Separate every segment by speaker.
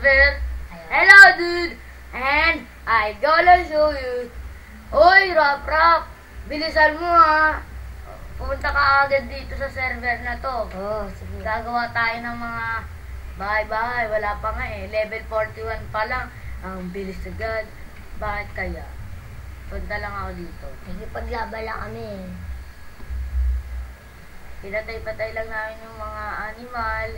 Speaker 1: Ayun.
Speaker 2: Hello, dude! And I gonna show you. Uy, Rap Rap! Bilisan mo ha! Pumunta ka agad dito sa server na to.
Speaker 1: Oo, sige.
Speaker 2: Gagawa tayo ng mga bahay-bahay. Wala pa nga eh. Level 41 pa lang. Ang bilis agad. Bakit kaya? Punta lang ako dito.
Speaker 1: Nagipaglaban lang kami.
Speaker 2: Pinatay-patay lang namin yung mga animal.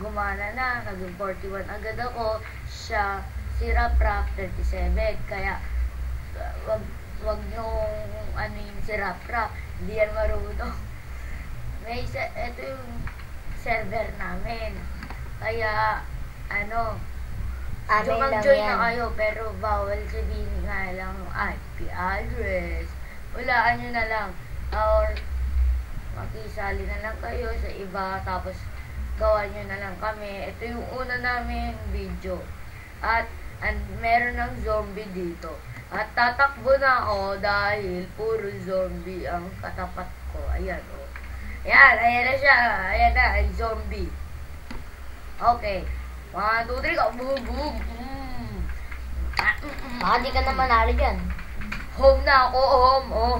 Speaker 2: Gumana na. Naging 41 agad ako. Siya, si Rap Rap 37. Kaya, wag, wag nyung ano yung si Rap Rap. Hindi yan marunong. May, ito yung server namin. Kaya, ano,
Speaker 1: Amin lang
Speaker 2: mag-join
Speaker 1: yan.
Speaker 2: na kayo, pero bawal sabihin nga lang IP address. Walaan nyo na lang. Or, makisali na lang kayo sa iba, tapos gawan nyo na lang kami. Ito yung una namin video. At, and, meron ng zombie dito. At tatakbo na ako dahil puro zombie ang katapat ko. Ayan, oh. Ayan, ayan na siya. Ayan na, ay zombie. Okay. One, two, three, go. Boom, boom. Mm. Ah, mm, mm.
Speaker 1: Baka di ka na manalo dyan.
Speaker 2: Home na ako, home. Oh.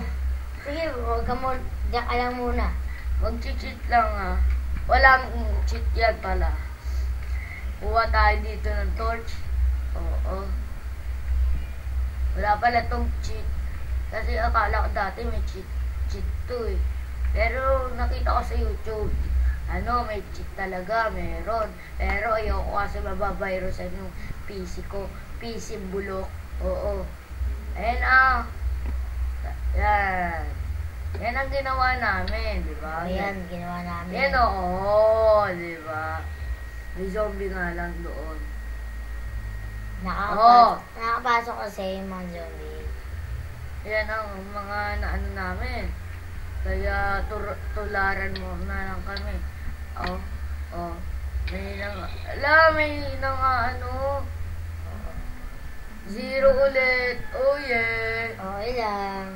Speaker 1: Sige, huwag ka mo. Diyan ka lang muna.
Speaker 2: Mag-cheat lang ah. Walang cheat yan pala. Kuha tayo dito ng torch. Oo. Wala pala tong cheat. Kasi akala ko dati may cheat. Cheat to eh. Pero nakita ko sa YouTube. Ano, may cheat talaga, meron. Pero ayoko kasi mababirusan yung PC ko. PC bulok. Oo. Ayan ah. Yan. Yan ang ginawa namin, di ba?
Speaker 1: Yan, ginawa namin.
Speaker 2: Yan oo, di ba? May zombie nga lang doon.
Speaker 1: Nakapas-
Speaker 2: Oo.
Speaker 1: Nakapasok kasi yung mga zombie.
Speaker 2: Yan ang mga naano namin. Kaya tur- tularan mo na lang kami. Oo, oo. May nang, ala, may nang ano, zero ulit. Oh yeah. Oh, okay lang.